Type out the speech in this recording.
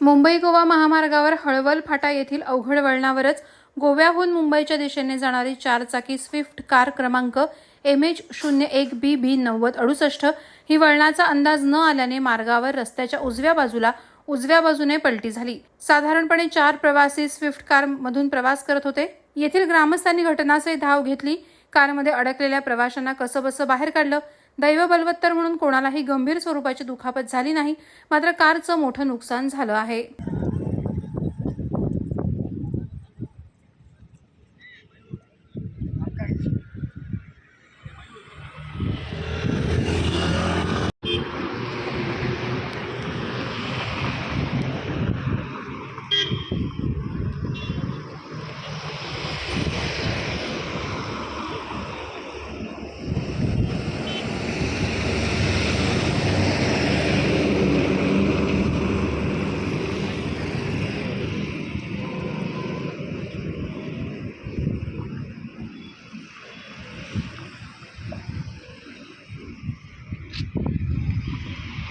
मुंबई गोवा महामार्गावर हळवल फाटा येथील अवघड वळणावरच गोव्याहून मुंबईच्या दिशेने जाणारी चारचाकी स्विफ्ट कार क्रमांक एम एच शून्य एक बी बी नव्वद अडुसष्ट ही वळणाचा अंदाज न आल्याने मार्गावर रस्त्याच्या उजव्या बाजूला उजव्या बाजूने पलटी झाली. साधारणपणे चार प्रवासी स्विफ्ट कार मधून प्रवास करत होते. येथील ग्रामस्थांनी घटनास्थळी धाव घेतली. कारमध्ये अडकलेल्या प्रवाशांना कसंबसं बाहेर काढलं. दैव बलवत्तर म्हणून कोणालाही गंभीर स्वरूपाची दुखापत झाली नाही मात्र कारचं मोठं नुकसान झालं आहे.